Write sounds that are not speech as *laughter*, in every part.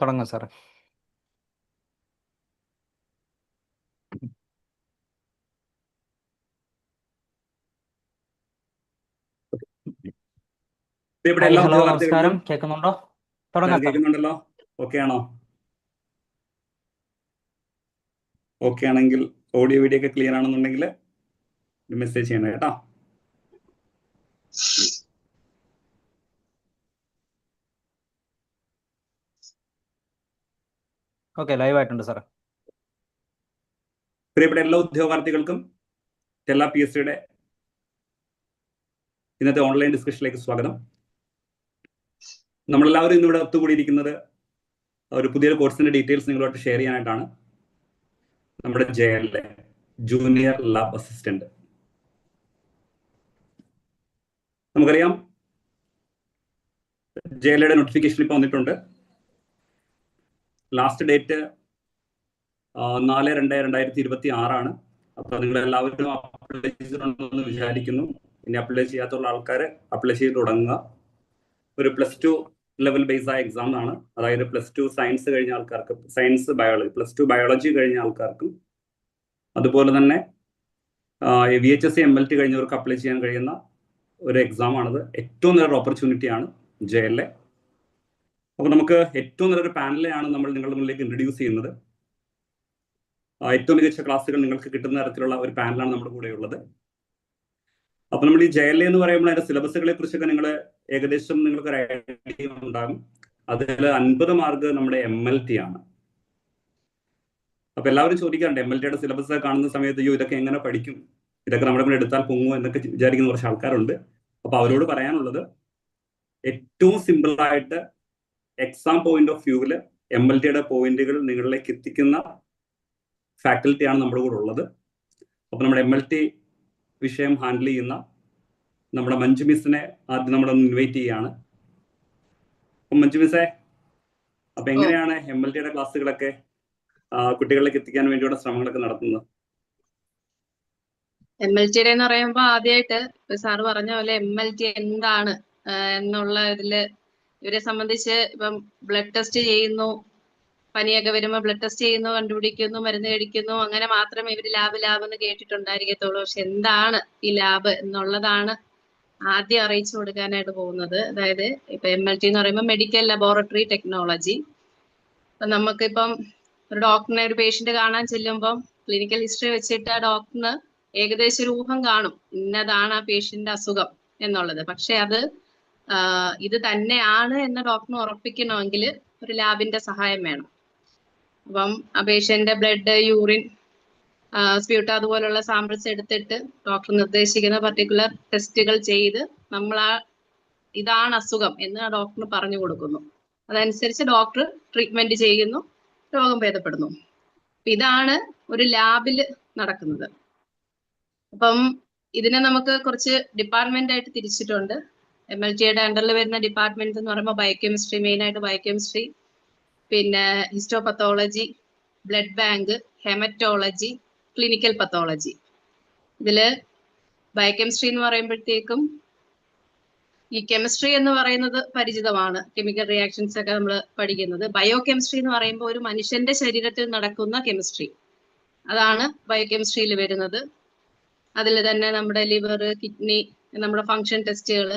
തുടങ്ങാം സാറേ. ഹലോ നമസ്കാരം. കേൾക്കുന്നുണ്ടോ? തുടങ്ങാം കേൾക്കുന്നുണ്ടല്ലോ? ഓക്കെ ആണോ ഓക്കെ ആണെങ്കിൽ ഓഡിയോ വീഡിയോ ഒക്കെ ക്ലിയർ ആണെന്നുണ്ടെങ്കിൽ മെസ്സേജ് ചെയ്യണം കേട്ടോ. ഓക്കെ ലൈവ് ആയിട്ടുണ്ട് സാറേ പ്രിയപ്പെട്ട എല്ലാ ഉദ്യോഗാർത്ഥികൾക്കും എല്ലാ പി എസ് സിയുടെ ഇന്നത്തെ ഓൺലൈൻ ഡിസ്കഷനിലേക്ക് സ്വാഗതം. നമ്മളെല്ലാവരും ഇന്നിവിടെ ഒത്തുകൂടിയിരിക്കുന്നത് ഒരു പുതിയ കോഴ്സിന്റെ ഡീറ്റെയിൽസ് നിങ്ങളുമായിട്ട് ഷെയർ ചെയ്യാനായിട്ടാണ്. നമ്മുടെ J L junior lab assistant നമുക്കറിയാം ജെ എൽ നോട്ടിഫിക്കേഷൻ ഇപ്പൊ വന്നിട്ടുണ്ട്. ലാസ്റ്റ് ഡേറ്റ് നാല് രണ്ട് രണ്ടായിരത്തി ഇരുപത്തി ആറാണ്. അപ്പൊ നിങ്ങൾ എല്ലാവരും അപ്ലൈ ചെയ്തിട്ടുണ്ടെന്ന് വിചാരിക്കുന്നു. ഇനി അപ്ലൈ ചെയ്യാത്തുള്ള ആൾക്കാർ അപ്ലൈ ചെയ്ത് തുടങ്ങുക. ഒരു പ്ലസ് ടു ലെവൽ ബേസ് ആയ എക്സാം ആണ്. അതായത് പ്ലസ് ടു സയൻസ് കഴിഞ്ഞ ആൾക്കാർക്ക് science biology plus two biology കഴിഞ്ഞ ആൾക്കാർക്കും. അതുപോലെ തന്നെ V H S C M L T കഴിഞ്ഞവർക്ക് apply ചെയ്യാൻ കഴിയുന്ന ഒരു എക്സാം ആണത്. ഏറ്റവും നല്ലൊരു ഓപ്പർച്യൂണിറ്റി ആണ് ജെ എൽ എ. അപ്പോൾ നമുക്ക് ഏറ്റവും നല്ലൊരു പാനലെയാണ് നമ്മൾ നിങ്ങളുടെ മുന്നിലേക്ക് ഇൻട്രൊഡ്യൂസ് ചെയ്യുന്നത്. ഏറ്റവും മികച്ച ക്ലാസ്സുകൾ നിങ്ങൾക്ക് കിട്ടുന്ന തരത്തിലുള്ള ഒരു പാനലാണ് നമ്മുടെ കൂടെ ഉള്ളത് അപ്പൊ നമ്മൾ ഈ ജെ എൽ എന്ന് പറയുമ്പോൾ അതിന്റെ സിലബസുകളെ കുറിച്ചൊക്കെ നിങ്ങൾ ഏകദേശം നിങ്ങൾക്ക് ഒരു ഐഡിയ ഉണ്ടാകും. അതിൽ അൻപത് മാർക്ക് നമ്മുടെ എം എൽ ടി ആണ്. അപ്പൊ എല്ലാവരും ചോദിക്കാറുണ്ട് എം എൽ ടിയുടെ സിലബസ് കാണുന്ന സമയത്ത് അയ്യോ ഇതൊക്കെ എങ്ങനെ പഠിക്കും? ഇതൊക്കെ നമ്മുടെ കൂടെ എടുത്താൽ പൊങ്ങുമോ എന്നൊക്കെ വിചാരിക്കുന്ന കുറച്ച് ആൾക്കാരുണ്ട്. അപ്പൊ അവരോട് പറയാനുള്ളത് ഏറ്റവും സിമ്പിൾ ആയിട്ട് എക്സാം പോയിന്റ് ഓഫ് വ്യൂവിൽ എം എൽ ടിയുടെ പോയിന്റുകൾ നിങ്ങളിലേക്ക് എത്തിക്കുന്ന ഫാക്കൽറ്റിയാണ് നമ്മുടെ കൂടെ ഉള്ളത്. അപ്പൊ നമ്മുടെ എം എൽ ടി വിഷയം ഹാൻഡിൽ ചെയ്യുന്ന നമ്മുടെ മഞ്ജു മിസ്സിനെ ആദ്യം നമ്മൾ ഇൻവൈറ്റ് ചെയ്യാണ്. അപ്പൊ മഞ്ജു മിസ്സേ അപ്പൊ എങ്ങനെയാണ് എം എൽ ടിയുടെ ക്ലാസ്സുകളൊക്കെ കുട്ടികളിലേക്ക് എത്തിക്കാൻ വേണ്ടിയുള്ള ശ്രമങ്ങളൊക്കെ നടത്തുന്നത്? എം എൽ ടിയുടെ എന്ന് പറയുമ്പോൾ ആദ്യമായിട്ട് സാറ് പറഞ്ഞ പോലെ എം എൽ ടി എന്താണ് എന്നുള്ള ഇതിൽ ഇവരെ സംബന്ധിച്ച് ഇപ്പം ബ്ലഡ് ടെസ്റ്റ് ചെയ്യുന്നു പനിയൊക്കെ വരുമ്പോൾ ബ്ലഡ് ടെസ്റ്റ് ചെയ്യുന്നു കണ്ടുപിടിക്കുന്നു മരുന്ന് കഴിക്കുന്നു അങ്ങനെ മാത്രമേ ഇവർ ലാബ് ലാബ് എന്ന് കേട്ടിട്ടുണ്ടായിരിക്കത്തുള്ളൂ. പക്ഷെ എന്താണ് ഈ ലാബ് എന്നുള്ളതാണ് ആദ്യം അറിയിച്ചു കൊടുക്കാനായിട്ട് പോകുന്നത്. അതായത് ഇപ്പൊ എം എൽ ടി എന്ന് പറയുമ്പോൾ മെഡിക്കൽ ലബോറട്ടറി ടെക്നോളജി ഇപ്പൊ നമുക്കിപ്പം ഒരു ഡോക്ടറിനെ ഒരു പേഷ്യന്റ് കാണാൻ ചെല്ലുമ്പം ക്ലിനിക്കൽ ഹിസ്റ്ററി വെച്ചിട്ട് ആ ഡോക്ടറിന് ഏകദേശം ഒരു ഊഹം കാണും. ഇന്നതാണ് ആ പേഷ്യന്റിന്റെ അസുഖം എന്നുള്ളത്. പക്ഷെ അത് ഇത് തന്നെയാണ് എന്ന് ഡോക്ടറിന് ഉറപ്പിക്കണമെങ്കിൽ ഒരു ലാബിന്റെ സഹായം വേണം. അപ്പം പേഷ്യന്റെ ബ്ലഡ് യൂറിൻ സ്പ്യൂട്ട അതുപോലുള്ള സാമ്പിൾസ് എടുത്തിട്ട് ഡോക്ടർ നിർദ്ദേശിക്കുന്ന പർട്ടിക്കുലർ ടെസ്റ്റുകൾ ചെയ്ത് നമ്മൾ ആ ഇതാണ് അസുഖം എന്ന് ഡോക്ടറിന് പറഞ്ഞു കൊടുക്കുന്നു. അതനുസരിച്ച് ഡോക്ടർ ട്രീറ്റ്മെന്റ് ചെയ്യുന്നു രോഗം ഭേദപ്പെടുന്നു. ഇതാണ് ഒരു ലാബിൽ നടക്കുന്നത്. അപ്പം ഇതിനെ നമുക്ക് കുറച്ച് ഡിപ്പാർട്ട്മെന്റ് ആയിട്ട് തിരിച്ചിട്ടുണ്ട്. എം എൽ ടിയുടെ അണ്ടറിൽ വരുന്ന ഡിപ്പാർട്ട്മെന്റ് എന്ന് പറയുമ്പോൾ ബയോകെമിസ്ട്രി മെയിൻ ആയിട്ട് ബയോകെമിസ്ട്രി പിന്നെ histopathology blood bank haematology clinical pathology ഇതിൽ ബയോകെമിസ്ട്രി എന്ന് പറയുമ്പോഴത്തേക്കും ഈ കെമിസ്ട്രി എന്ന് പറയുന്നത് പരിചിതമാണ്. കെമിക്കൽ റിയാക്ഷൻസ് ഒക്കെ നമ്മൾ പഠിക്കുന്നത്. ബയോ കെമിസ്ട്രി എന്ന് പറയുമ്പോൾ ഒരു മനുഷ്യന്റെ ശരീരത്തിൽ നടക്കുന്ന കെമിസ്ട്രി അതാണ് ബയോകെമിസ്ട്രിയിൽ വരുന്നത്. അതിൽ തന്നെ നമ്മുടെ ലിവർ കിഡ്നി നമ്മുടെ ഫങ്ഷൻ ടെസ്റ്റുകൾ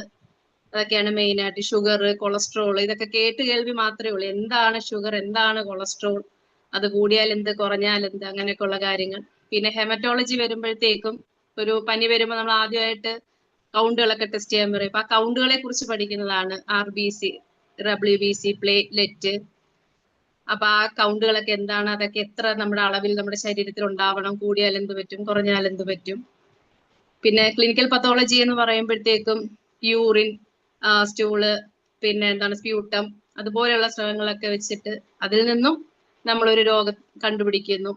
അതൊക്കെയാണ് മെയിൻ ആയിട്ട് ഷുഗർ കൊളസ്ട്രോൾ ഇതൊക്കെ കേട്ട് കേൾവി മാത്രമേ ഉള്ളൂ. എന്താണ് ഷുഗർ എന്താണ് കൊളസ്ട്രോൾ അത് കൂടിയാൽ എന്ത് കുറഞ്ഞാൽ എന്ത്? അങ്ങനെയൊക്കെയുള്ള കാര്യങ്ങൾ. പിന്നെ ഹെമറ്റോളജി വരുമ്പോഴത്തേക്കും ഒരു പനി വരുമ്പോൾ നമ്മൾ ആദ്യമായിട്ട് കൗണ്ടുകളൊക്കെ ടെസ്റ്റ് ചെയ്യാൻ പറയും. അപ്പൊ ആ കൗണ്ടുകളെ കുറിച്ച് പഠിക്കുന്നതാണ് R B C W B C platelet അപ്പൊ ആ കൗണ്ടുകളൊക്കെ എന്താണ്? അതൊക്കെ എത്ര നമ്മുടെ അളവിൽ നമ്മുടെ ശരീരത്തിൽ ഉണ്ടാവണം? കൂടിയാൽ എന്ത് പറ്റും? കുറഞ്ഞാൽ എന്ത് പറ്റും? പിന്നെ ക്ലിനിക്കൽ പത്തോളജി എന്ന് പറയുമ്പോഴത്തേക്കും യൂറിൻ സ്റ്റൂൾ പിന്നെ എന്താണ് സ്പ്യൂട്ടം അതുപോലെയുള്ള സ്രവങ്ങളൊക്കെ വെച്ചിട്ട് അതിൽ നിന്നും നമ്മളൊരു രോഗം കണ്ടുപിടിക്കുന്നു.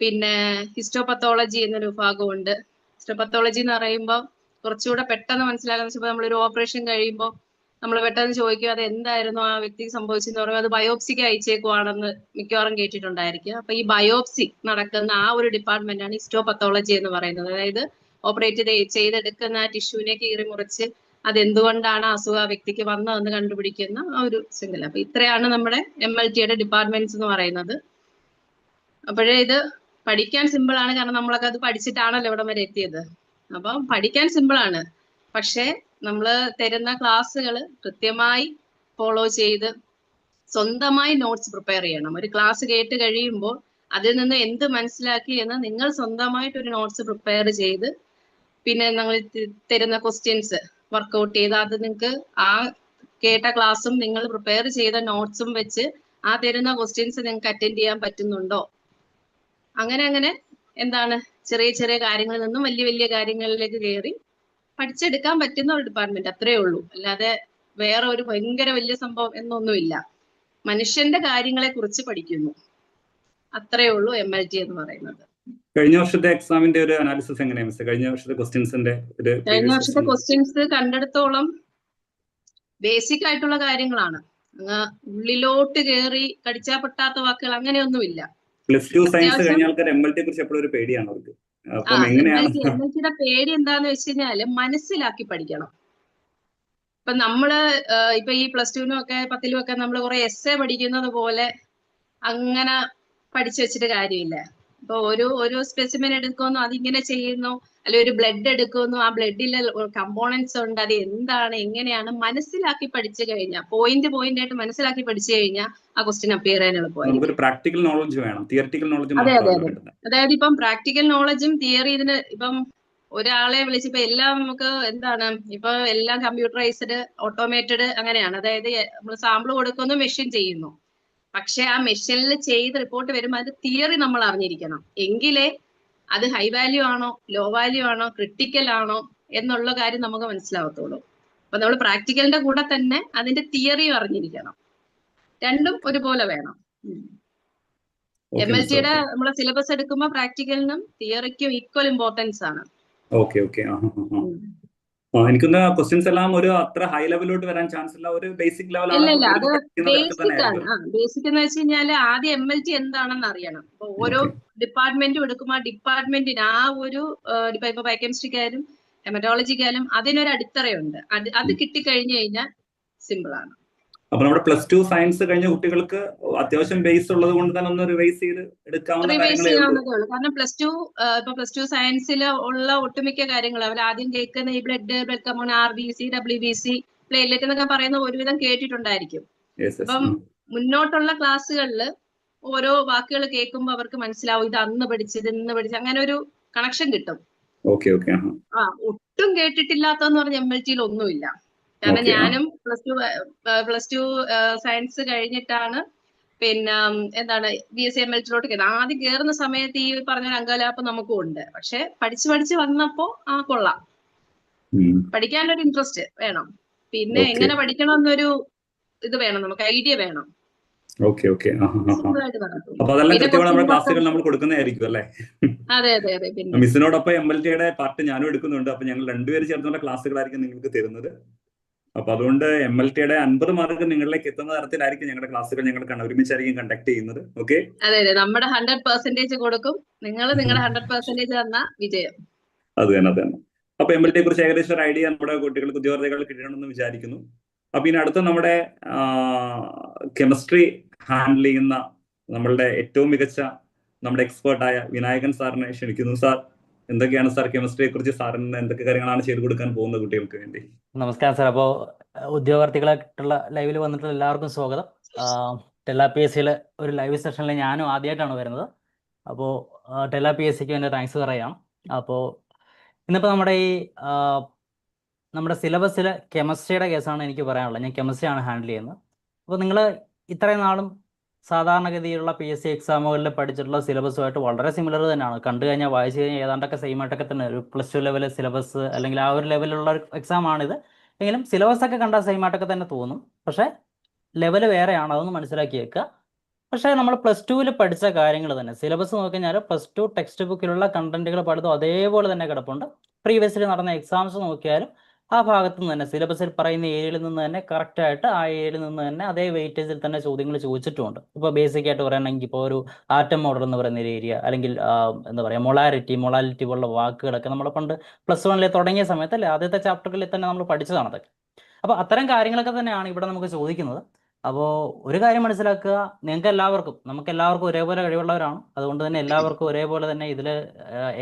പിന്നെ ഹിസ്റ്റോപത്തോളജി എന്നൊരു വിഭാഗമുണ്ട് ഹിസ്റ്റോപത്തോളജി എന്ന് പറയുമ്പോൾ കുറച്ചുകൂടെ പെട്ടെന്ന് മനസ്സിലാക്കാൻ വെച്ചപ്പോൾ നമ്മളൊരു ഓപ്പറേഷൻ കഴിയുമ്പോൾ നമ്മൾ പെട്ടെന്ന് ചോദിക്കും അത് എന്തായിരുന്നു ആ വ്യക്തിക്ക് സംഭവിച്ചെന്ന് പറയുമ്പോൾ അത് ബയോപ്സിക്ക് അയച്ചേക്കുവാണെന്ന് മിക്കവാറും കേട്ടിട്ടുണ്ടായിരിക്കും. അപ്പൊ ഈ ബയോപ്സി നടക്കുന്ന ആ ഒരു ഡിപ്പാർട്ട്മെന്റ് ആണ് ഹിസ്റ്റോപത്തോളജി എന്ന് പറയുന്നത്. അതായത് ഓപ്പറേറ്റ് ചെയ്തെടുക്കുന്ന ടിഷ്യൂവിനെ കീറി മുറിച്ച് അതെന്തുകൊണ്ടാണ് അസുഖ വ്യക്തിക്ക് വന്നതെന്ന് കണ്ടുപിടിക്കുന്ന ഒരു ശൃംഖല. അപ്പൊ ഇത്രയാണ് നമ്മുടെ എം എൽ ടിയുടെ ഡിപ്പാർട്ട്മെന്റ്സ് എന്ന് പറയുന്നത്. അപ്പോഴേ ഇത് പഠിക്കാൻ സിമ്പിൾ ആണ്. കാരണം നമ്മളൊക്കെ അത് പഠിച്ചിട്ടാണല്ലോ ഇവിടം വരെ എത്തിയത്. അപ്പം പഠിക്കാൻ സിമ്പിൾ ആണ്. പക്ഷേ നമ്മൾ തരുന്ന ക്ലാസ്സുകൾ കൃത്യമായി ഫോളോ ചെയ്ത് സ്വന്തമായി നോട്ട്സ് പ്രിപ്പയർ ചെയ്യണം. ഒരു ക്ലാസ് കേട്ട് കഴിയുമ്പോൾ അതിൽ നിന്ന് എന്ത് മനസ്സിലാക്കി എന്ന് നിങ്ങൾ സ്വന്തമായിട്ട് ഒരു നോട്ട്സ് പ്രിപ്പയർ ചെയ്ത് പിന്നെ നിങ്ങൾ തരുന്ന ക്വസ്റ്റ്യൻസ് വർക്കൗട്ട് ചെയ്ത് അത് നിങ്ങൾക്ക് ആ കേട്ട ക്ലാസ്സും നിങ്ങൾ പ്രിപ്പയർ ചെയ്ത നോട്ട്സും വെച്ച് ആ തരുന്ന ക്വസ്റ്റ്യൻസ് നിങ്ങൾക്ക് അറ്റൻഡ് ചെയ്യാൻ പറ്റുന്നുണ്ടോ? അങ്ങനെ അങ്ങനെ എന്താണ് ചെറിയ ചെറിയ കാര്യങ്ങളിൽ നിന്നും വലിയ വലിയ കാര്യങ്ങളിലേക്ക് കയറി പഠിച്ചെടുക്കാൻ പറ്റുന്ന ഒരു ഡിപ്പാർട്ട്മെന്റ് അത്രേ ഉള്ളൂ. അല്ലാതെ വേറെ ഒരു ഭയങ്കര വലിയ സംഭവം എന്നൊന്നുമില്ല. മനുഷ്യന്റെ കാര്യങ്ങളെ കുറിച്ച് പഠിക്കുന്നു. അത്രേ ഉള്ളൂ എം എൽ ടി എന്ന് പറയുന്നത്. കഴിഞ്ഞ വർഷത്തെ എക്സാമിന്റെ ഒരു അനാലിസിസ് എങ്ങനെയാണ് മിസ് കഴിഞ്ഞ വർഷത്തെ ക്വസ്റ്റ്യൻസിന്റെ ഒരു കഴിഞ്ഞ വർഷത്തെ? ക്വസ്റ്റ്യൻസ് കണ്ടെടുത്തോളം ബേസിക് ആയിട്ടുള്ള കാര്യങ്ങളാണ്. അങ്ങ് ഉള്ളിലോട്ട് കയറി കടിച്ചാ പൊട്ടാത്ത വാക്കുകൾ അങ്ങനെയൊന്നുമില്ല. പ്ലസ് ടു സയൻസ് കഴിഞ്ഞ ആൾക്കാർ എം എൽ ടിയെ കുറിച്ച് എപ്പോഴും ഒരു പേടിയാണ് അവർക്ക്. അപ്പം എങ്ങനെയാണ്? പേടി എന്താന്ന് വെച്ച് കഴിഞ്ഞാൽ മനസ്സിലാക്കി പഠിക്കണം. ഇപ്പൊ നമ്മൾ ഇപ്പൊ ഈ പ്ലസ് ടുവിനും ഒക്കെ പത്തിലും ഒക്കെ നമ്മൾ കുറെ എസ് എ പഠിക്കുന്നത് പോലെ അങ്ങനെ പഠിച്ചു വെച്ചിട്ട് കാര്യമില്ല. ഇപ്പൊ ഓരോ ഓരോ സ്പെസിമെൻ എടുക്കുന്നു അതിങ്ങനെ ചെയ്യുന്നു അല്ലെ ഒരു ബ്ലഡ് എടുക്കുന്നു ആ ബ്ലഡിൽ കമ്പോണൻസ് ഉണ്ട് അത് എന്താണ് എങ്ങനെയാണ് മനസ്സിലാക്കി പഠിച്ചു കഴിഞ്ഞാൽ പോയിന്റ് പോയിന്റ് ആയിട്ട് മനസ്സിലാക്കി പഠിച്ചു കഴിഞ്ഞാൽ ആ ക്വസ്റ്റ്യൻ അപ്പിയർ ചെയ്യാൻ എളുപ്പമായിരിക്കും പ്രാക്ടിക്കൽ നോളജ് വേണം തിയറിറ്റിക്കൽ നോളജ് അതെ, അതെ, അതെ. അതായത് ഇപ്പം പ്രാക്ടിക്കൽ നോളജും തിയറി ഇതിന് ഇപ്പം ഒരാളെ വിളിച്ച് ഇപ്പൊ എല്ലാം നമുക്ക് എന്താണ് ഇപ്പൊ എല്ലാം കമ്പ്യൂട്ടറൈസ്ഡ് ഓട്ടോമേറ്റഡ് അങ്ങനെയാണ്. അതായത് നമ്മൾ സാമ്പിൾ കൊടുക്കുന്നു മെഷീൻ ചെയ്യുന്നു. പക്ഷെ ആ മെഷീനിൽ ചെയ്ത് റിപ്പോർട്ട് വരുമ്പോൾ അത് തിയറി നമ്മൾ അറിഞ്ഞിരിക്കണം. എങ്കിലേ അത് ഹൈ വാല്യൂ ആണോ ലോ വാല്യൂ ആണോ ക്രിട്ടിക്കൽ ആണോ എന്നുള്ള കാര്യം നമുക്ക് മനസ്സിലാവത്തുള്ളൂ. അപ്പൊ നമ്മൾ പ്രാക്ടിക്കലിന്റെ കൂടെ തന്നെ അതിന്റെ തിയറിയും അറിഞ്ഞിരിക്കണം. രണ്ടും ഒരുപോലെ വേണം. എം എൽ ജിയുടെ നമ്മളെ സിലബസ് എടുക്കുമ്പോൾ പ്രാക്ടിക്കലിനും തിയറിക്കും ഈക്വൽ ഇമ്പോർട്ടൻസ് ആണ്. ഓക്കെ ഓക്കെ എനിക്കൊന്ന് ക്വസ്റ്റ്യൻസ് എല്ലാം ഒരു അത്ര ഹൈ ലെവലിലോട്ട് വരാൻ ചാൻസ് ഇല്ല ഒരു ബേസിക് ലെവൽ ബേസിക് എന്ന് വെച്ച് കഴിഞ്ഞാൽ ആദ്യം എം എൽ ടി എന്താണെന്ന് അറിയണം. ഓരോ ഡിപ്പാർട്ട്മെന്റും എടുക്കുമ്പോൾ ആ ഡിപ്പാർട്ട്മെന്റിന് ആ ഒരു ഇപ്പൊ ബയോകെമിസ്ട്രിക്കായാലും ഹെമറ്റോളജിക്കായാലും അതിനൊരു അടിത്തറയുണ്ട്. അത് അത് കിട്ടിക്കഴിഞ്ഞു കഴിഞ്ഞാൽ സിമ്പിൾ ആണ്. അപ്പൊ നമ്മുടെ പ്ലസ് ടു സയൻസ് കഴിഞ്ഞ കുട്ടികൾക്ക് അത്യാവശ്യം ബേസ് ഉള്ളത് കൊണ്ട് തന്നെ ഒന്ന് റിവൈസ് ചെയ്ത് എടുക്കാവുന്ന കാരണം പ്ലസ് ടു ഇപ്പൊ പ്ലസ് ടു സയൻസിൽ ഉള്ള ഒട്ടുമിക്ക കാര്യങ്ങൾ അവർ ആദ്യം കേൾക്കുന്ന ഈ blood blood common R B C W B C platelet എന്നൊക്കെ പറയുന്ന ഒരുവിധം കേട്ടിട്ടുണ്ടായിരിക്കും. അപ്പം മുന്നോട്ടുള്ള ക്ലാസ്സുകളിൽ ഓരോ വാക്കുകൾ കേൾക്കുമ്പോൾ അവർക്ക് മനസ്സിലാവും ഇത് അന്ന് പഠിച്ചത് ഇന്ന് പഠിച്ചത് അങ്ങനെ ഒരു കണക്ഷൻ കിട്ടും. ആ ഒട്ടും കേട്ടിട്ടില്ലാത്തെന്ന് പറഞ്ഞ എം എൽ ടിയിൽ ഒന്നുമില്ല. കാരണം ഞാനും plus two plus two science കഴിഞ്ഞിട്ടാണ് പിന്നെ എന്താണ് B S C M L ടിയിലോട്ട് കയറുന്നത്. ആദ്യം കയറുന്ന സമയത്ത് ഈ പറഞ്ഞ അങ്കലാപ്പ് നമുക്കും ഉണ്ട്. പക്ഷെ പഠിച്ചു പഠിച്ച് വന്നപ്പോ ആ കൊള്ളാം. പഠിക്കാനൊരു ഇൻട്രസ്റ്റ് വേണം. പിന്നെ എങ്ങനെ പഠിക്കണം എന്നൊരു ഇത് വേണം നമുക്ക് ഐഡിയ വേണം. ഓക്കെ ഓക്കെ സിമ്പിൾ ആയിട്ട് നടക്കും. അപ്പൊ അതെല്ലാം കൃത്യമായി നമ്മുടെ ക്ലാസ്സുകൾ നമ്മൾ കൊടുക്കുന്നതായിരിക്കും അല്ലേ? അതെ അതെ അതെ മിസ്സിനോടൊപ്പം എം എൽ ടിയുടെ പാർട്ട് ഞാനും എടുക്കുന്നുണ്ട്. അപ്പൊ ഞങ്ങൾ രണ്ടുപേരും ചേർന്നുള്ള ക്ലാസ്സുകളായിരിക്കും നിങ്ങൾക്ക് തരുന്നത്. അപ്പൊ അതുകൊണ്ട് എം എൽ ടിയുടെ അൻപത് മാർക്ക് നിങ്ങളിലേക്ക് എത്തുന്ന തരത്തിലായിരിക്കും ഞങ്ങളുടെ ക്ലാസ്സുകൾ ഞങ്ങൾ ഒരുമിച്ചായിരിക്കും കണ്ടക്ട് ചെയ്യുന്നത്. ഓക്കെ അതെ അതെ. നമ്മുടെ ഹൺഡ്രഡ് പെർസെന്റേജ് കൊടുക്കും. നിങ്ങൾ നിങ്ങളുടെ ഹൺഡ്രഡ് പെർസെന്റേജ് തന്ന വിജയം. അത് തന്നെ അത് തന്നെ. അപ്പൊ എം എൽ ടിയെ കുറിച്ച് ഏകദേശം ഒരു ഐഡിയ നമ്മുടെ കുട്ടികൾക്ക് ഉദ്യോഗാർത്ഥികൾ കിട്ടണമെന്ന് വിചാരിക്കുന്നു. അപ്പൊ ഇനി അടുത്ത നമ്മുടെ കെമിസ്ട്രി ഹാൻഡിൽ ചെയ്യുന്ന നമ്മളുടെ ഏറ്റവും മികച്ച നമ്മുടെ എക്സ്പേർട്ടായ വിനായകൻ സാറിനെ ക്ഷണിക്കുന്നു സാർ. എന്തൊക്കെയാണ് സാർ കെമിസ്ട്രിയെ കുറിച്ച് സാറിന് എന്തൊക്കെ കാര്യങ്ങളാണ് ചെയ്തു കൊടുക്കാൻ പോകുന്നത് കുട്ടികൾക്ക് വേണ്ടി? നമസ്കാരം സാർ അപ്പോൾ ഉദ്യോഗാർത്ഥികളായിട്ടുള്ള ലൈവിൽ വന്നിട്ടുള്ള എല്ലാവർക്കും സ്വാഗതം. ടെല്ലാ പി എസ് സിയിലെ ഒരു ലൈവ് സെഷനിൽ ഞാനും ആദ്യമായിട്ടാണ് വരുന്നത്. അപ്പോൾ ടെല്ലാ പി എസ് സിക്ക് എന്റെ താങ്ക്സ് പറയാം അപ്പോൾ ഇന്നിപ്പോൾ നമ്മുടെ ഈ നമ്മുടെ സിലബസിലെ കെമിസ്ട്രിയുടെ കേസാണ് എനിക്ക് പറയാനുള്ളത്. ഞാൻ കെമിസ്ട്രിയാണ് ഹാൻഡിൽ ചെയ്യുന്നത്. അപ്പോൾ നിങ്ങൾ ഇത്രയും നാളും സാധാരണഗതിയിലുള്ള പി എസ് സി എക്സാമുകളിൽ പഠിച്ചിട്ടുള്ള സിലബസുമായിട്ട് വളരെ സിമിലർ തന്നെയാണ്. കണ്ടു കഴിഞ്ഞാൽ വായിച്ചു കഴിഞ്ഞാൽ ഏതാണ്ടൊക്കെ സെയിം ആയിട്ടൊക്കെ തന്നെ ഒരു പ്ലസ് ടു ലെവൽ സിലബസ് അല്ലെങ്കിൽ ആ ഒരു ലെവലിലുള്ള ഒരു എക്സാം ആണിത്. എങ്കിലും സിലബസ് ഒക്കെ കണ്ടാൽ സെയിം ആയിട്ടൊക്കെ തന്നെ തോന്നും. പക്ഷേ ലെവൽ വേറെയാണ് അതൊന്ന് മനസ്സിലാക്കി വെക്കുക. പക്ഷേ നമ്മൾ പ്ലസ് ടുവിൽ പഠിച്ച കാര്യങ്ങൾ തന്നെ സിലബസ് നോക്കിക്കഴിഞ്ഞാൽ പ്ലസ് ടു ടെക്സ്റ്റ് ബുക്കിലുള്ള കണ്ടന്റുകൾ പഠിത്തം അതേപോലെ തന്നെ കിടപ്പുണ്ട്. പ്രീവിയസ്ലി നടന്ന എക്സാംസ് നോക്കിയാലും ആ ഭാഗത്ത് നിന്ന് തന്നെ സിലബസിൽ പറയുന്ന ഏരിയയിൽ നിന്ന് തന്നെ കറക്റ്റായിട്ട് ആ ഏരിയയിൽ നിന്ന് തന്നെ അതേ വെയിറ്റേജിൽ തന്നെ ചോദ്യങ്ങൾ ചോദിച്ചിട്ടുണ്ട്. ഇപ്പോൾ ബേസിക് ആയിട്ട് പറയുകയാണെങ്കിൽ ഇപ്പോൾ ഒരു ആറ്റം മോഡൽ എന്ന് പറയുന്ന ഒരു ഏരിയ അല്ലെങ്കിൽ എന്താ പറയുക മൊളാരിറ്റി മൊളാലിറ്റി പോലുള്ള വാക്കുകളൊക്കെ നമ്മൾ പണ്ട് പ്ലസ് വണ്ണിൽ തുടങ്ങിയ സമയത്ത് അല്ലെ ആദ്യത്തെ ചാപ്റ്ററുകളിൽ തന്നെ നമ്മൾ പഠിച്ചതാണ് അതൊക്കെ. അപ്പോൾ അത്തരം കാര്യങ്ങളൊക്കെ തന്നെയാണ് ഇവിടെ നമുക്ക് ചോദിക്കുന്നത്. അപ്പോൾ ഒരു കാര്യം മനസ്സിലാക്കുക നിങ്ങൾക്ക് എല്ലാവർക്കും നമുക്ക് എല്ലാവർക്കും ഒരേപോലെ കഴിവുള്ളവരാണ്. അതുകൊണ്ട് തന്നെ എല്ലാവർക്കും ഒരേപോലെ തന്നെ ഇതിൽ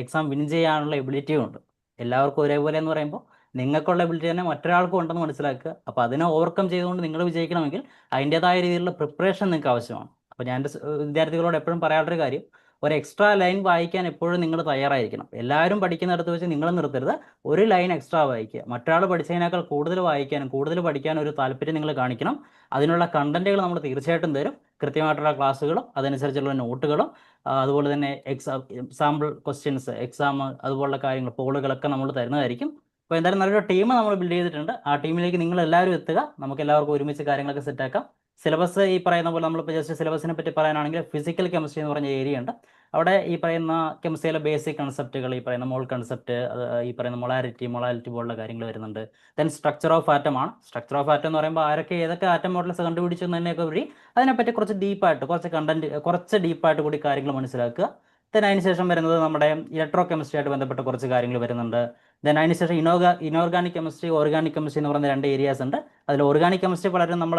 എക്സാം വിൻ ചെയ്യാനുള്ള എബിലിറ്റിയും ഉണ്ട്. എല്ലാവർക്കും ഒരേപോലെ എന്ന് പറയുമ്പോൾ നിങ്ങൾക്കുള്ള എബിലിറ്റി തന്നെ മറ്റൊരാൾക്കും ഉണ്ടെന്ന് മനസ്സിലാക്കുക. അപ്പോൾ അതിനെ ഓവർകം ചെയ്തുകൊണ്ട് നിങ്ങൾ വിജയിക്കണമെങ്കിൽ അതിന്റെതായ രീതിയിലുള്ള പ്രിപ്പറേഷൻ നിങ്ങൾക്ക് ആവശ്യമാണ്. അപ്പോൾ ഞാൻ എന്റെ വിദ്യാർത്ഥികളോട് എപ്പോഴും പറയാനുള്ളൊരു കാര്യം ഒരു എക്സ്ട്രാ ലൈൻ വായിക്കാൻ എപ്പോഴും നിങ്ങൾ തയ്യാറായിരിക്കണം. എല്ലാവരും പഠിക്കുന്നിടത്ത് വെച്ച് നിങ്ങൾ നിർത്തരുത്. ഒരു ലൈൻ എക്സ്ട്രാ വായിക്കുക. മറ്റൊരാൾ പഠിച്ചതിനേക്കാൾ കൂടുതൽ വായിക്കാനും കൂടുതൽ പഠിക്കാനും ഒരു താല്പര്യം നിങ്ങൾ കാണിക്കണം. അതിനുള്ള കണ്ടന്റുകൾ നമ്മൾ തീർച്ചയായിട്ടും തരും. കൃത്യമായിട്ടുള്ള ക്ലാസ്സുകളും അതനുസരിച്ചുള്ള നോട്ടുകളും അതുപോലെ തന്നെ എക്സാം സാമ്പിൾ ക്വസ്റ്റ്യൻസ് എക്സാം അതുപോലുള്ള കാര്യങ്ങൾ പോളുകളൊക്കെ നമ്മൾ തരുന്നതായിരിക്കും. അപ്പോൾ എന്തായാലും നല്ലൊരു ടീം നമ്മൾ ബിൽഡ് ചെയ്തിട്ടുണ്ട്. ആ ടീമിലേക്ക് നിങ്ങൾ എല്ലാവരും എത്തുക. നമുക്ക് എല്ലാവർക്കും ഒരുമിച്ച് കാര്യങ്ങളൊക്കെ സെറ്റാക്കാം സിലബസ് ഈ പറയുന്ന പോലെ നമ്മളിപ്പോൾ ജസ്റ്റ് സിലബസിനെ പറ്റി പറയാനാണെങ്കിൽ ഫിസിക്കൽ കെമിസ്ട്രി എന്ന് പറഞ്ഞ ഏരിയ ഉണ്ട്. അവിടെ ഈ പറയുന്ന കെമിസ്ട്രിയിലെ ബേസിക് കൺസെപ്റ്റുകൾ ഈ പറയുന്ന മോൾ കൺസെപ്റ്റ് ഈ പറയുന്ന മൊളാരിറ്റി മൊളാലിറ്റി പോലുള്ള കാര്യങ്ങൾ വരുന്നുണ്ട്. ദെൻ സ്ട്രക്ചർ ഓഫ് ആറ്റം ആണ്. സ്ട്രക്ചർ ഓഫ് ആറ്റം എന്ന് പറയുമ്പോൾ ആരൊക്കെ ഏതൊക്കെ ആറ്റം മോഡൽസ് കണ്ടുപിടിച്ചു എന്നതിനൊക്കെ വഴി അതിനെപ്പറ്റി കുറച്ച് ഡീപ്പായിട്ട് കുറച്ച് കണ്ടന്റ് കുറച്ച് ഡീപ്പായിട്ട് കൂടി കാര്യങ്ങൾ മനസ്സിലാക്കുക. ദെൻ അതിനുശേഷം വരുന്നത് നമ്മുടെ ഇലക്ട്രോ കെമിസ്ട്രിയായിട്ട് ബന്ധപ്പെട്ട കുറച്ച് കാര്യങ്ങൾ വരുന്നുണ്ട്. ദെൻ അതിനുശേഷം ഇനോഗ ഇനോർഗാനിക് കെമിസ്ട്രി ഓർഗാനിക് കെമിസ്ട്രി എന്ന് പറയുന്ന രണ്ട് ഏരിയാസ് ഉണ്ട്. അതിൽ ഓർഗാനിക് കെമിസ്ട്രി പലരും നമ്മൾ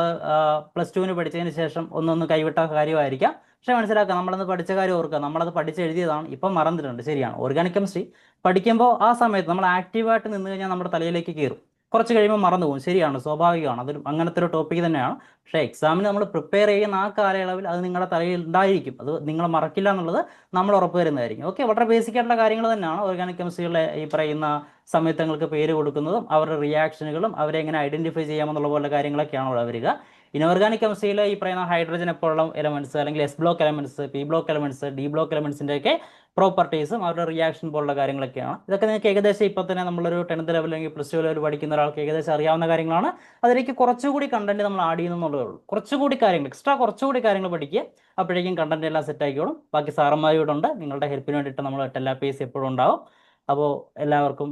പ്ലസ് ടുവിന് പഠിച്ചതിന് ശേഷം ഒന്നൊന്ന് കൈവിട്ട കാര്യമായിരിക്കാം. പക്ഷേ മനസ്സിലാക്കുക നമ്മളത് പഠിച്ച കാര്യം ഓർക്കുക. നമ്മളത് പഠിച്ച് എഴുതിയതാണ് ഇപ്പം മറന്നിട്ടുണ്ട്. ശരിയാണ്. ഓർഗാനിക് കെമിസ്ട്രി പഠിക്കുമ്പോൾ ആ സമയത്ത് നമ്മൾ ആക്റ്റീവായിട്ട് നിന്ന് കഴിഞ്ഞാൽ നമ്മുടെ തലയിലേക്ക് കയറും. കുറച്ച് കഴിയുമ്പോൾ മറന്നു പോകും. ശരിയാണ് സ്വാഭാവികമാണ്. അതൊരു അങ്ങനത്തെ ഒരു ടോപ്പിക് തന്നെയാണ്. പക്ഷേ എക്സാമിന് നമ്മൾ പ്രിപ്പയർ ചെയ്യുന്ന ആ കാലയളവിൽ അത് നിങ്ങളുടെ തലയിൽ ഉണ്ടായിരിക്കും. അത് നിങ്ങൾ മറക്കില്ല എന്നുള്ളത് നമ്മൾ ഉറപ്പ് വരുന്നതായിരിക്കും. ഓക്കെ വളരെ ബേസിക് ആയിട്ടുള്ള കാര്യങ്ങൾ തന്നെയാണ്. ഓർഗാനിക് കെമിസ്ട്രിയിലെ ഈ പറയുന്ന സമയത്തങ്ങൾക്ക് പേര് കൊടുക്കുന്നതും അവരുടെ റിയാക്ഷനുകളും അവരെ എങ്ങനെ ഐഡന്റിഫൈ ചെയ്യാമെന്നുള്ള പോലുള്ള കാര്യങ്ങളൊക്കെയാണ് അവിടെ വരിക. ഇനോർഗാനിക് കെമിസ്ട്രിയിൽ ഈ പറയുന്ന ഹൈഡ്രജൻ പോലുള്ള എലമെന്റ്സ് അല്ലെങ്കിൽ S block elements P block elements D block എലമെന്റ്സിന്റെ ഒക്കെ പ്രോപ്പർട്ടീസും അവരുടെ റിയാക്ഷൻ പോലുള്ള കാര്യങ്ങളൊക്കെയാണ്. ഇതൊക്കെ നിങ്ങൾക്ക് ഏകദേശം ഇപ്പോൾ തന്നെ നമ്മളൊരു ടെൻത്ത് ലെവൽ അല്ലെങ്കിൽ പ്ലസ് ടു ലെവൽ പഠിക്കുന്ന ഒരാൾക്ക് ഏകദേശം അറിയാവുന്ന കാര്യങ്ങളാണ്. അതിലേക്ക് കുറച്ചുകൂടി കണ്ടന്റ് നമ്മൾ ആഡ് ചെയ്യുന്നുള്ളതേ ഉള്ളൂ. കുറച്ചുകൂടി കാര്യങ്ങൾ എക്സ്ട്രാ കുറച്ചുകൂടി കാര്യങ്ങൾ പഠിക്കുക അപ്പോഴേക്കും കണ്ടന്റ് എല്ലാം സെറ്റ് ആക്കിക്കോളും ബാക്കി സാറന്മാർ ഇവിടെ ഉണ്ട് നിങ്ങളുടെ ഹെൽപ്പിന് വേണ്ടിയിട്ട് നമ്മൾ ടെല്ലാ പേസ് എപ്പോഴും ഉണ്ടാവും. അപ്പോൾ എല്ലാവർക്കും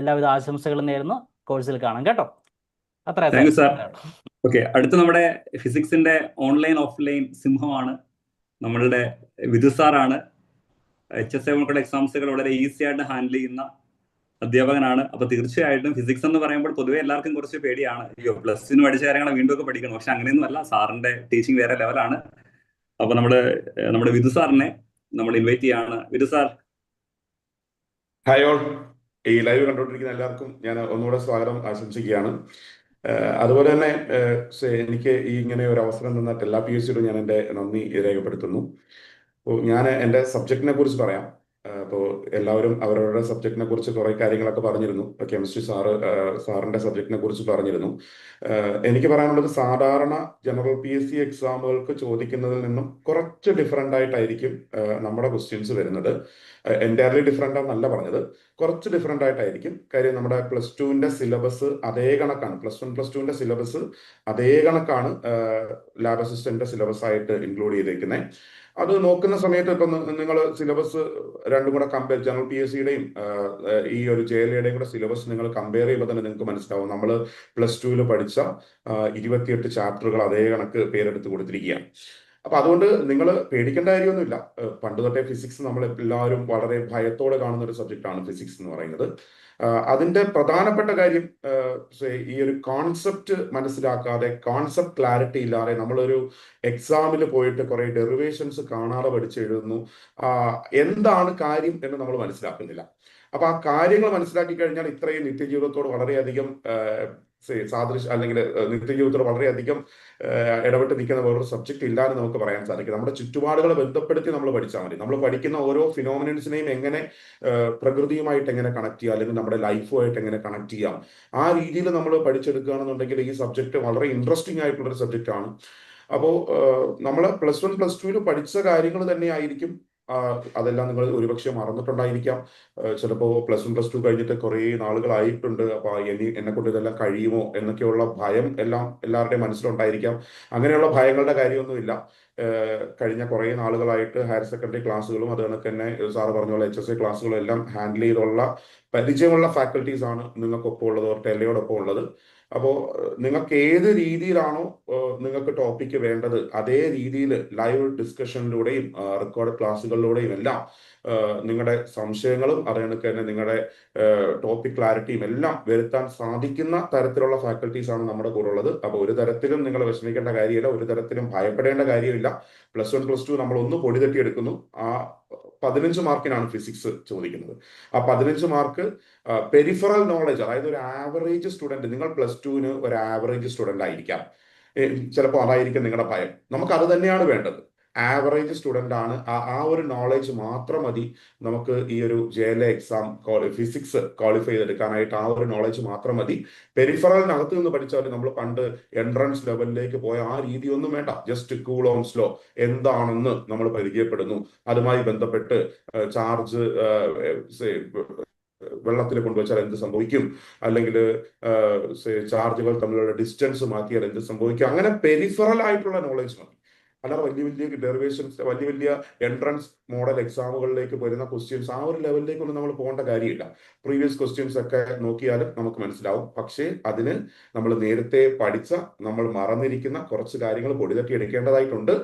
എല്ലാവിധ ആശംസകളും നേരുന്നു. കോഴ്സിൽ കാണാം കേട്ടോ. അത്ര. ഓക്കെ അടുത്ത നമ്മുടെ ഫിസിക്സിന്റെ ഓൺലൈൻ ഓഫ്ലൈൻ സിംഹമാണ്. നമ്മളുടെ വിധു സാറാണ്. എച്ച് എസ് എ എക്സാംസുകൾ വളരെ ഈസി ആയിട്ട് ഹാൻഡിൽ ചെയ്യുന്ന അധ്യാപകനാണ്. അപ്പൊ തീർച്ചയായിട്ടും ഫിസിക്സ് എന്ന് പറയുമ്പോൾ പൊതുവെ എല്ലാവർക്കും കുറച്ച് പേടിയാണ്. അയ്യോ പ്ലസ് ടു പഠിച്ച കാര്യങ്ങൾ വീണ്ടും ഒക്കെ പഠിക്കണം. പക്ഷെ അങ്ങനെയൊന്നും അല്ല. സാറിന്റെ ടീച്ചിങ് വേറെ ലെവലാണ് അപ്പൊ നമ്മൾ നമ്മുടെ വിദു സാറിനെ നമ്മൾ ഇൻവൈറ്റ് ചെയ്യാണ്. വിദു സാർ. ഹായ് ഓൾ ഈ ലൈവ് കണ്ടുകൊണ്ടിരിക്കുന്ന എല്ലാവർക്കും ഞാൻ ഒന്നുകൂടെ സ്വാഗതം ആശംസിക്കുകയാണ്. അതുപോലെ തന്നെ എനിക്ക് ഈ ഇങ്ങനെ ഒരു അവസരം തന്നിട്ട് എല്ലാ പി എസ് സിയിലും ഞാൻ എന്റെ നന്ദി രേഖപ്പെടുത്തുന്നു. ഞാൻ എന്റെ സബ്ജക്റ്റിനെ കുറിച്ച് പറയാം. അപ്പോൾ എല്ലാവരും അവരവരുടെ സബ്ജക്റ്റിനെ കുറിച്ച് കുറേ കാര്യങ്ങളൊക്കെ പറഞ്ഞിരുന്നു. ഇപ്പോൾ കെമിസ്ട്രി സാറ് സാറിന്റെ സബ്ജക്റ്റിനെ കുറിച്ച് പറഞ്ഞിരുന്നു. എനിക്ക് പറയാനുള്ളത് സാധാരണ ജനറൽ പി എസ് സി എക്സാമുകൾക്ക് ചോദിക്കുന്നതിൽ നിന്നും കുറച്ച് ഡിഫറെന്റ് ആയിട്ടായിരിക്കും നമ്മുടെ ക്വസ്റ്റ്യൻസ് വരുന്നത്. എന്റയർലി ഡിഫറെന്റ് ആണെന്നല്ല പറഞ്ഞത്. കുറച്ച് ഡിഫറെന്റ് ആയിട്ടായിരിക്കും. കാര്യം നമ്മുടെ പ്ലസ് ടുവിന്റെ സിലബസ് അതേ കണക്കാണ്. പ്ലസ് വൺ പ്ലസ് ടുവിന്റെ സിലബസ് അതേ കണക്കാണ് ലാബ് അസിസ്റ്റന്റിന്റെ സിലബസ് ആയിട്ട് ഇൻക്ലൂഡ് ചെയ്തേക്കുന്നത് അത് നോക്കുന്ന സമയത്ത് ഇപ്പം നിങ്ങൾ സിലബസ് രണ്ടും കൂടെ കമ്പയർ ജനറൽ പി എസ് സിയുടെയും ഈ ഒരു ജെ എൽ എയുടെയും കൂടെ സിലബസ് നിങ്ങൾ കമ്പയർ ചെയ്യുമ്പോൾ തന്നെ നിങ്ങൾക്ക് മനസ്സിലാവും. നമ്മൾ പ്ലസ് ടുവിൽ പഠിച്ച ഇരുപത്തിയെട്ട് ചാപ്റ്ററുകൾ അതേ കണക്ക് പേരെടുത്ത് കൊടുത്തിരിക്കുകയാണ്. അപ്പൊ അതുകൊണ്ട് നിങ്ങൾ പേടിക്കേണ്ട കാര്യമൊന്നുമില്ല. പണ്ട് തൊട്ടേ ഫിസിക്സ് നമ്മൾ എല്ലാവരും വളരെ ഭയത്തോടെ കാണുന്ന ഒരു സബ്ജക്റ്റാണ് ഫിസിക്സ് എന്ന് പറയുന്നത്. അതിന്റെ പ്രധാനപ്പെട്ട കാര്യം ഈ ഒരു കോൺസെപ്റ്റ് മനസ്സിലാക്കാതെ കോൺസെപ്റ്റ് ക്ലാരിറ്റി ഇല്ലാതെ നമ്മളൊരു എക്സാമിൽ പോയിട്ട് കുറെ ഡെറിവേഷൻസ് കാണാതെ പഠിച്ചെഴുതുന്നു എന്താണ് കാര്യം എന്ന് നമ്മൾ മനസ്സിലാക്കുന്നില്ല. അപ്പൊ ആ കാര്യങ്ങൾ മനസ്സിലാക്കി കഴിഞ്ഞാൽ ഇത്രയും നിത്യജീവിതത്തോട് വളരെയധികം say അല്ലെങ്കിൽ നിത്യജീവിതത്തോട് വളരെയധികം ഇടപെട്ട് നിൽക്കുന്ന വേറൊരു സബ്ജക്ട് ഇല്ല എന്ന് നമുക്ക് പറയാൻ സാധിക്കും. നമ്മുടെ ചുറ്റുപാടുകളെ ബന്ധപ്പെടുത്തി നമ്മൾ പഠിച്ചാൽ മതി. നമ്മൾ പഠിക്കുന്ന ഓരോ ഫിനോമിനൻസിനെയും എങ്ങനെ പ്രകൃതിയുമായിട്ട് എങ്ങനെ കണക്ട് ചെയ്യാം? അല്ലെങ്കിൽ നമ്മുടെ ലൈഫുമായിട്ട് എങ്ങനെ കണക്ട് ചെയ്യാം? ആ രീതിയിൽ നമ്മൾ പഠിച്ചെടുക്കുകയാണെന്നുണ്ടെങ്കിൽ ഈ സബ്ജക്ട് വളരെ ഇൻട്രസ്റ്റിംഗ് ആയിട്ടുള്ള ഒരു സബ്ജക്റ്റ് ആണ് അപ്പോൾ നമ്മൾ പ്ലസ് വൺ പ്ലസ് ടുവിൽ പഠിച്ച കാര്യങ്ങൾ തന്നെയായിരിക്കും ആ, അതെല്ലാം നിങ്ങൾ ഒരുപക്ഷെ മറന്നിട്ടുണ്ടായിരിക്കാം. ചിലപ്പോൾ പ്ലസ് വൺ പ്ലസ് ടു കഴിഞ്ഞിട്ട് കുറേ നാളുകളായിട്ടുണ്ട്. അപ്പോൾ ഇനി എന്നെ കൊണ്ട് ഇതെല്ലാം കഴിയുമോ എന്നൊക്കെയുള്ള ഭയം എല്ലാം എല്ലാവരുടെയും മനസ്സിലുണ്ടായിരിക്കാം. അങ്ങനെയുള്ള ഭയങ്ങളുടെ കാര്യമൊന്നുമില്ല. കഴിഞ്ഞ കുറേ നാളുകളായിട്ട് ഹയർ സെക്കൻഡറി ക്ലാസ്സുകളും അത് കണക്ക് തന്നെ സാറ് പറഞ്ഞ പോലെ എച്ച് എസ് എ ക്ലാസ്സുകളും എല്ലാം ഹാൻഡിൽ ചെയ്തുള്ള പരിചയമുള്ള ഫാക്കൽറ്റീസ് ആണ് നിങ്ങൾക്കൊപ്പം ഉള്ളത് ടെലയോടൊപ്പം ഉള്ളത്. അപ്പോൾ നിങ്ങൾക്ക് ഏത് രീതിയിലാണോ നിങ്ങൾക്ക് ടോപ്പിക്ക് വേണ്ടത് അതേ രീതിയിൽ ലൈവ് ഡിസ്കഷനിലൂടെയും റെക്കോർഡ് ക്ലാസ്സുകളിലൂടെയും എല്ലാം നിങ്ങളുടെ സംശയങ്ങളും അത് കണക്ക് തന്നെ നിങ്ങളുടെ ടോപ്പിക് ക്ലാരിറ്റിയും എല്ലാം വരുത്താൻ സാധിക്കുന്ന തരത്തിലുള്ള ഫാക്കൽറ്റീസ് ആണ് നമ്മുടെ കൂടെ ഉള്ളത്. അപ്പോൾ ഒരു തരത്തിലും നിങ്ങൾ വിഷമിക്കേണ്ട കാര്യമില്ല ഒരു തരത്തിലും ഭയപ്പെടേണ്ട കാര്യമില്ല. പ്ലസ് വൺ പ്ലസ് ടു നമ്മൾ ഒന്ന് പൊടി തട്ടിയെടുക്കുന്നു. ആ പതിനഞ്ച് മാർക്കിനാണ് ഫിസിക്സ് ചോദിക്കുന്നത്. ആ പതിനഞ്ച് മാർക്ക് പെരിഫറൽ നോളജ് അതായത് ഒരു ആവറേജ് സ്റ്റുഡന്റ് നിങ്ങൾ പ്ലസ് ടുവിന് ഒരു ആവറേജ് സ്റ്റുഡന്റ് ആയിരിക്കാം. ചിലപ്പോൾ അതായിരിക്കും നിങ്ങളുടെ ഭയം. നമുക്ക് അത് തന്നെയാണ് വേണ്ടത്. ആവറേജ് സ്റ്റുഡന്റ് ആണ്. ആ ഒരു നോളേജ് മാത്രം മതി. നമുക്ക് ഈ ഒരു J L exam physics qualify ചെയ്തെടുക്കാനായിട്ട് ആ ഒരു നോളേജ് മാത്രം മതി. പെരിഫറലിനകത്ത് നിന്ന് പഠിച്ചാൽ നമ്മൾ പണ്ട് എൻട്രൻസ് ലെവലിലേക്ക് പോയ ആ രീതിയൊന്നും വേണ്ട. ജസ്റ്റ് കൂൾ കൂളോംസ് ലോ എന്താണെന്ന് നമ്മൾ പരിചയപ്പെടുന്നു. അതുമായി ബന്ധപ്പെട്ട് ചാർജ് വെള്ളത്തിൽ കൊണ്ടുവച്ചാൽ എന്ത് സംഭവിക്കും? അല്ലെങ്കിൽ ചാർജുകൾ തമ്മിലുള്ള ഡിസ്റ്റൻസ് മാറ്റിയാൽ എന്ത് സംഭവിക്കും? അങ്ങനെ പെരിഫറൽ ആയിട്ടുള്ള നോളജ് മതി. അല്ലാതെ വലിയ വലിയ ഡെറിവേഷൻസ് വലിയ വലിയ എൻട്രൻസ് മോഡൽ എക്സാമുകളിലേക്ക് വരുന്ന ക്വസ്റ്റ്യൻസ് ആ ഒരു ലെവലിലേക്കൊന്നും നമ്മൾ പോകേണ്ട കാര്യമില്ല. പ്രീവിയസ് ക്വസ്റ്റ്യൻസ് ഒക്കെ നോക്കിയാലും നമുക്ക് മനസ്സിലാവും. പക്ഷേ അതിന് നമ്മൾ നേരത്തെ പഠിച്ച നമ്മൾ മറന്നിരിക്കുന്ന കുറച്ച് കാര്യങ്ങൾ പൊടിതട്ടി എടുക്കേണ്ടതായിട്ടുണ്ട്.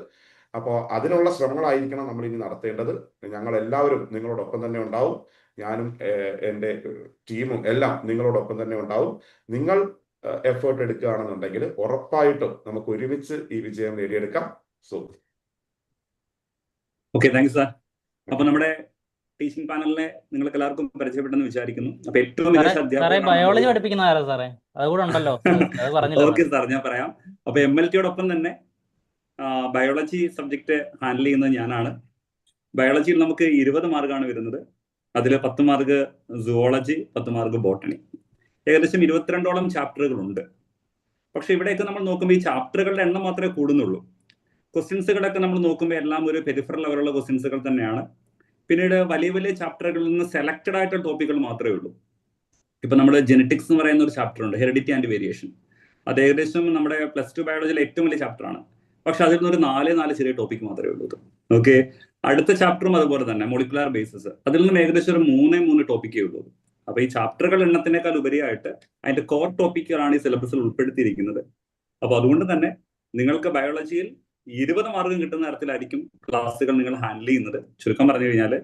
അപ്പോൾ അതിനുള്ള ശ്രമങ്ങളായിരിക്കണം നമ്മൾ ഇനി നടത്തേണ്ടത്. ഞങ്ങൾ എല്ലാവരും നിങ്ങളോടൊപ്പം തന്നെ ഉണ്ടാവും. ഞാനും എന്റെ ടീമും എല്ലാം നിങ്ങളോടൊപ്പം തന്നെ ഉണ്ടാവും. നിങ്ങൾ എഫേർട്ട് എടുക്കുകയാണെന്നുണ്ടെങ്കിൽ ഉറപ്പായിട്ടും നമുക്ക് ഒരുമിച്ച് ഈ വിജയം നേടിയെടുക്കാം. സോ ഓക്കെ യു സാർ അപ്പൊ നമ്മുടെ ടീച്ചിങ് പാനലിനെ നിങ്ങൾക്ക് എല്ലാവർക്കും പരിചയപ്പെട്ടെന്ന് വിചാരിക്കുന്നു. അപ്പൊ ഏറ്റവും മികച്ച സാറേ ബയോളജി പഠിപ്പിക്കുന്ന ആരാ സാറേ? ഉണ്ടല്ലോ. *laughs* ഓക്കെ സാർ ഞാൻ പറയാം. അപ്പൊ എം എൽ ടിയോടൊപ്പം തന്നെ ബയോളജി സബ്ജക്ട് ഹാൻഡിൽ ചെയ്യുന്നത് ഞാനാണ്. ബയോളജിയിൽ നമുക്ക് ഇരുപത് മാർക്കാണ് വരുന്നത്. അതിൽ പത്ത് മാർക്ക് സുവോളജി പത്ത് മാർക്ക് ബോട്ടണി ഏകദേശം ഇരുപത്തിരണ്ടോളം ചാപ്റ്ററുകളുണ്ട് പക്ഷെ ഇവിടെയൊക്കെ നമ്മൾ നോക്കുമ്പോൾ ഈ ചാപ്റ്ററുകളുടെ എണ്ണം മാത്രമേ കൂടുന്നുള്ളൂ. ക്വസ്റ്റ്യൻസുകളൊക്കെ നമ്മൾ നോക്കുമ്പോൾ എല്ലാം ഒരു പെരിഫറൽ ലെവലുള്ള ക്വസ്റ്റ്യൻസുകൾ തന്നെയാണ്. പിന്നീട് വലിയ വലിയ ചാപ്റ്ററുകളിൽ നിന്ന് സെലക്റ്റഡ് ആയിട്ടുള്ള ടോപ്പിക്കുകൾ മാത്രമേ ഉള്ളൂ. ഇപ്പൊ നമ്മൾ ജെനറ്റിക്സ് എന്ന് പറയുന്ന ഒരു ചാപ്റ്റർ ഉണ്ട് ഹെറിഡിറ്റി ആൻഡ് വേരിയേഷൻ അത് ഏകദേശം നമ്മുടെ പ്ലസ് ടു ബയോളജിയിലെ ഏറ്റവും വലിയ ചാപ്റ്റർ ആണ്. പക്ഷെ അതിൽ നിന്ന് ഒരു നാല് നാല് ചെറിയ ടോപ്പിക് മാത്രമേ ഉള്ളൂ ഓക്കെ അടുത്ത ചാപ്റ്ററും അതുപോലെ തന്നെ മോളിക്കുലാർ ബേസിസ് അതിൽ നിന്നും ഏകദേശം ഒരു മൂന്നേ മൂന്ന് ടോപ്പിക്കേ ഉള്ളൂ. അപ്പൊ ഈ ചാപ്റ്ററുകൾ എണ്ണത്തിനേക്കാൾ ഉപരിയായിട്ട് അതിന്റെ കോർ ടോപ്പിക്കുകളാണ് ഈ സിലബസിൽ ഉൾപ്പെടുത്തിയിരിക്കുന്നത്. അപ്പൊ അതുകൊണ്ട് തന്നെ നിങ്ങൾക്ക് ബയോളജിയിൽ ഇരുപത് മാർക്കും കിട്ടുന്ന തരത്തിലായിരിക്കും ക്ലാസ്സുകൾ നിങ്ങൾ ഹാൻഡിൽ ചെയ്യുന്നത്. ചുരുക്കം പറഞ്ഞു കഴിഞ്ഞാൽ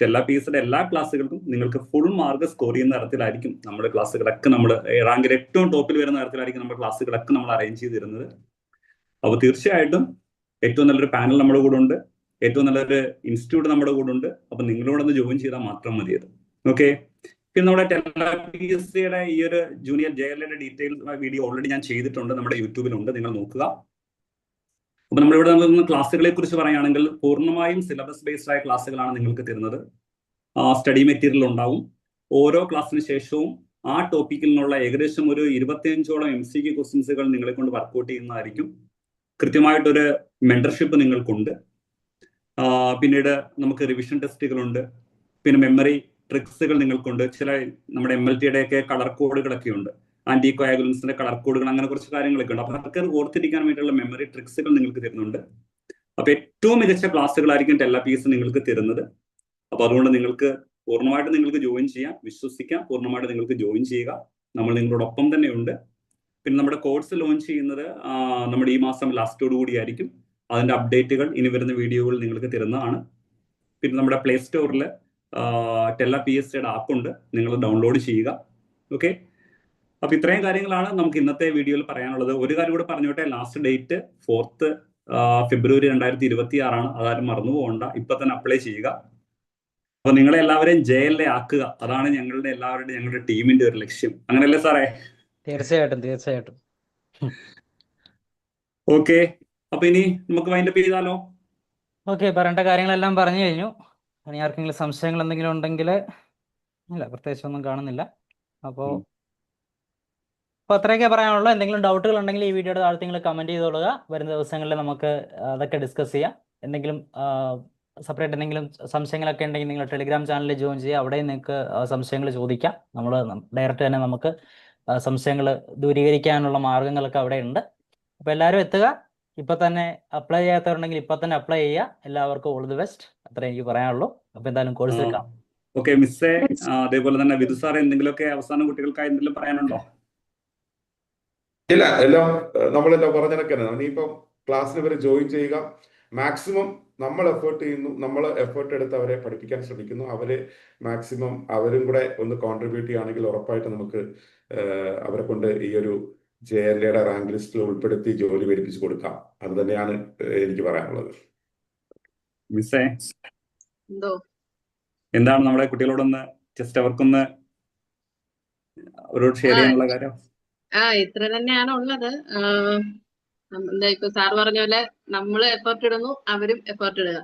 എല്ലാ പി എസ് എല്ലാ ക്ലാസ്സുകൾക്കും നിങ്ങൾക്ക് ഫുൾ മാർക്ക് സ്കോർ ചെയ്യുന്ന തരത്തിലായിരിക്കും നമ്മുടെ ക്ലാസ്സുകളൊക്കെ നമ്മൾ റാങ്കിൽ ഏറ്റവും ടോപ്പിൽ വരുന്ന തരത്തിലായിരിക്കും നമ്മുടെ ക്ലാസ്സുകളൊക്കെ നമ്മൾ അറേഞ്ച് ചെയ്തിരുന്നത് അപ്പോൾ തീർച്ചയായിട്ടും ഏറ്റവും നല്ലൊരു പാനൽ നമ്മുടെ കൂടെ ഉണ്ട്. ഏറ്റവും നല്ലൊരു ഇൻസ്റ്റിറ്റ്യൂട്ട് നമ്മുടെ കൂടെ ഉണ്ട്. അപ്പൊ നിങ്ങളോടൊന്ന് ജോയിൻ ചെയ്താൽ മാത്രം മതി അത് ഓക്കെ പിന്നെ നമ്മുടെ ടെല പി എസ് ഈ ഒരു junior J L detail video already ഞാൻ ചെയ്തിട്ടുണ്ട്. നമ്മുടെ യൂട്യൂബിലുണ്ട് നിങ്ങൾ നോക്കുക. അപ്പൊ നമ്മളിവിടെ നിന്ന് ക്ലാസ്സുകളെ കുറിച്ച് പറയുകയാണെങ്കിൽ പൂർണമായും സിലബസ് ബേസ്ഡ് ആയ ക്ലാസ്സുകളാണ് നിങ്ങൾക്ക് തരുന്നത്. സ്റ്റഡി മെറ്റീരിയൽ ഉണ്ടാവും. ഓരോ ക്ലാസ്സിന് ശേഷവും ആ ടോപ്പിക്കിൽ നിന്നുള്ള ഏകദേശം ഒരു ഇരുപത്തിയഞ്ചോളം എം സി ക്യു ക്വസ്റ്റ്യൻസുകൾ നിങ്ങളെ കൊണ്ട് വർക്കൗട്ട് ചെയ്യുന്നതായിരിക്കും. കൃത്യമായിട്ടൊരു മെന്റർഷിപ്പ് നിങ്ങൾക്കുണ്ട്. പിന്നീട് നമുക്ക് റിവിഷൻ ടെസ്റ്റുകളുണ്ട് പിന്നെ മെമ്മറി ട്രിക്സുകൾ നിങ്ങൾക്കുണ്ട്. ചില നമ്മുടെ എം എൽ ടിയുടെ ഒക്കെ കളർ കോഡുകളൊക്കെ ഉണ്ട് ആന്റി കോയാഗുലൻസിന്റെ കളർ കോഡുകൾ അങ്ങനെ കുറച്ച് കാര്യങ്ങളൊക്കെ ഉണ്ട്. അപ്പൊ അതൊക്കെ ഓർത്തിരിക്കാൻ വേണ്ടിയുള്ള മെമ്മറി ട്രിക്സുകൾ നിങ്ങൾക്ക് തരുന്നുണ്ട്. അപ്പൊ ഏറ്റവും മികച്ച ക്ലാസ്സുകളായിരിക്കും എല്ലാ പീസ് നിങ്ങൾക്ക് തരുന്നത്. അപ്പൊ അതുകൊണ്ട് നിങ്ങൾക്ക് പൂർണമായിട്ട് നിങ്ങൾക്ക് ജോയിൻ ചെയ്യാം വിശ്വസിക്കാം പൂർണമായിട്ട് നിങ്ങൾക്ക് ജോയിൻ ചെയ്യുക. നമ്മൾ നിങ്ങളോടൊപ്പം തന്നെ ഉണ്ട്. പിന്നെ നമ്മുടെ കോഴ്സ് ലോഞ്ച് ചെയ്യുന്നത് നമ്മുടെ ഈ മാസം ലാസ്റ്റോടു കൂടിയായിരിക്കും അതിന്റെ അപ്ഡേറ്റുകൾ ഇനി വരുന്ന വീഡിയോകൾ നിങ്ങൾക്ക് തരുന്നതാണ്. പിന്നെ നമ്മുടെ പ്ലേ സ്റ്റോറിൽ ടെല്ല പി എസ് സിയുടെ ആപ്പ് ഉണ്ട്. നിങ്ങൾ ഡൗൺലോഡ് ചെയ്യുക. ഓക്കെ അപ്പൊ ഇത്രയും കാര്യങ്ങളാണ് നമുക്ക് ഇന്നത്തെ വീഡിയോയിൽ പറയാനുള്ളത്. ഒരു കാര്യം കൂടെ പറഞ്ഞോട്ടെ. ലാസ്റ്റ് ഡേറ്റ് ഫോർത്ത് ഫെബ്രുവരി രണ്ടായിരത്തി ഇരുപത്തി ആറാണ് അതാരും മറന്നു പോകണ്ട. ഇപ്പൊ തന്നെ അപ്ലൈ ചെയ്യുക. അപ്പൊ നിങ്ങളെ എല്ലാവരെയും ജെ എൽ എ ആക്കുക. അതാണ് ഞങ്ങളുടെ എല്ലാവരുടെയും ഞങ്ങളുടെ ടീമിന്റെ ഒരു ലക്ഷ്യം. അങ്ങനെയല്ലേ സാറേ? തീർച്ചയായിട്ടും തീർച്ചയായിട്ടും. ഓക്കെ അപ്പൊ ഇനി നമുക്ക് വൈൻഡപ്പ് ചെയ്താലോ? ഓക്കെ പറയേണ്ട കാര്യങ്ങളെല്ലാം പറഞ്ഞു കഴിഞ്ഞു. ഇനി ആർക്കെങ്കിലും സംശയങ്ങൾ എന്തെങ്കിലും ഉണ്ടെങ്കിൽ ഇല്ല പ്രത്യേകിച്ച് ഒന്നും കാണുന്നില്ല. അപ്പോൾ. അപ്പോൾ അത്രയൊക്കെ പറയാനുള്ളൂ. എന്തെങ്കിലും ഡൗട്ടുകൾ ഉണ്ടെങ്കിൽ ഈ വീഡിയോയുടെ താഴത്ത് നിങ്ങൾ കമന്റ് ചെയ്തോളുക വരുന്ന ദിവസങ്ങളിൽ നമുക്ക് അതൊക്കെ ഡിസ്കസ് ചെയ്യാം. എന്തെങ്കിലും സെപ്പറേറ്റ് എന്തെങ്കിലും സംശയങ്ങളൊക്കെ ഉണ്ടെങ്കിൽ നിങ്ങൾ ടെലിഗ്രാം ചാനലിൽ ജോയിൻ ചെയ്യുക. അവിടെ നിങ്ങൾക്ക് സംശയങ്ങൾ ചോദിക്കാം. നമ്മൾ ഡയറക്റ്റ് തന്നെ നമുക്ക് സംശയങ്ങൾ ദൂരീകരിക്കാനുള്ള മാർഗങ്ങളൊക്കെ അവിടെ ഉണ്ട്. അപ്പോൾ എല്ലാവരും എത്തുക. ഇപ്പം തന്നെ അപ്ലൈ ചെയ്യാത്തവരുണ്ടെങ്കിൽ ഇപ്പം തന്നെ അപ്ലൈ ചെയ്യുക. എല്ലാവർക്കും ഓൾ ദി ബെസ്റ്റ് അത്രേ എനിക്ക് പറയാനുള്ളൂ. അപ്പോൾ എന്തായാലും കോഴ്സ് എടുക്കാം. ഓക്കെ മിസ്സേ അതേപോലെ തന്നെ വിധു സാർ എന്തെങ്കിലുമൊക്കെ അവസാനം കുട്ടികൾക്കായി എന്തെങ്കിലും പറയാനുണ്ടോ? ഇല്ല എല്ലാം നമ്മളെല്ലാം പറഞ്ഞതൊക്കെ ഇനിയിപ്പം ക്ലാസ്സിൽ വരെ ജോയിൻ ചെയ്യുക. മാക്സിമം നമ്മൾ എഫേർട്ട് ചെയ്യുന്നു നമ്മൾ എഫേർട്ട് എടുത്ത് അവരെ പഠിപ്പിക്കാൻ ശ്രമിക്കുന്നു. അവരെ മാക്സിമം അവരും കൂടെ ഒന്ന് കോൺട്രിബ്യൂട്ട് ചെയ്യുകയാണെങ്കിൽ ഉറപ്പായിട്ട് നമുക്ക് അവരെ കൊണ്ട് ഈ ഒരു ജെ എൽ എയുടെ റാങ്ക് ലിസ്റ്റിൽ ഉൾപ്പെടുത്തി ജോലി മേടിപ്പിച്ച് കൊടുക്കാം. അത് തന്നെയാണ് എനിക്ക് പറയാനുള്ളത്. മിസ്സേ എന്താണ് നമ്മുടെ കുട്ടികളോടൊന്ന് ജസ്റ്റ് അവർക്കൊന്ന് അവരോട് ഷെയർ ചെയ്യാനുള്ള കാര്യം? ആ ഇത്ര തന്നെയാണ് ഉള്ളത്. ആ, എന്താ ഇപ്പൊ സാർ പറഞ്ഞ പോലെ നമ്മൾ എഫേർട്ട് ഇടുന്നു അവരും എഫേർട്ട് ഇടുക.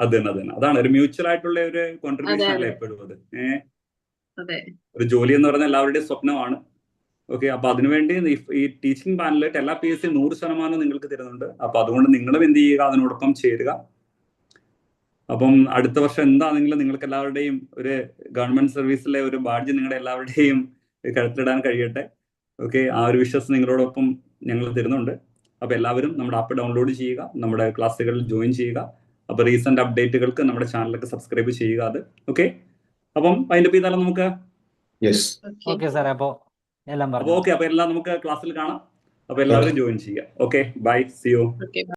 അതെ അതെ അതാണ് ഒരു മ്യൂച്വൽ ആയിട്ടുള്ള ഒരു കോൺട്രിബ്യൂഷൻ അല്ലേ എപ്പോഴും അത്? ഒരു ജോലി എന്ന് പറഞ്ഞാൽ എല്ലാവരുടെയും സ്വപ്നമാണ്. ഓക്കെ അപ്പൊ അതിനുവേണ്ടി ഈ ടീച്ചിങ് പാനലിൽ എല്ലാ പി എസ് സി നൂറ് ശതമാനം നിങ്ങൾക്ക് തരുന്നുണ്ട്. അപ്പൊ അതുകൊണ്ട് നിങ്ങളും എന്ത് ചെയ്യുക അതിനോടൊപ്പം ചേരുക. അപ്പം അടുത്ത വർഷം എന്താണെങ്കിലും നിങ്ങൾക്ക് എല്ലാവരുടെയും ഒരു ഗവൺമെന്റ് സർവീസിലെ ഒരു ബാഡ്ജ് നിങ്ങളുടെ എല്ലാവരുടെയും കഴുത്തിലിടാൻ കഴിയട്ടെ. ഓക്കെ? ആ ഒരു വിശ്വാസം നിങ്ങളോടൊപ്പം ഞങ്ങൾ തരുന്നുണ്ട്. അപ്പൊ എല്ലാവരും നമ്മുടെ ആപ്പ് ഡൗൺലോഡ് ചെയ്യുക നമ്മുടെ ക്ലാസ്സുകളിൽ ജോയിൻ ചെയ്യുക. അപ്പൊ റീസെന്റ് അപ്ഡേറ്റുകൾക്ക് നമ്മുടെ ചാനലൊക്കെ സബ്സ്ക്രൈബ് ചെയ്യുക അത്. ഓക്കെ? അപ്പം അതിന്റെ പിന്നാലെ നമുക്ക് യെസ് ഓക്കെ അപ്പോൾ എല്ലാം അപ്പൊ പറഞ്ഞു. ഓക്കെ അപ്പൊ എല്ലാം നമുക്ക് ക്ലാസ്സിൽ കാണാം. അപ്പൊ എല്ലാവരും ജോയിൻ ചെയ്യുക. Okay? Bye see you okay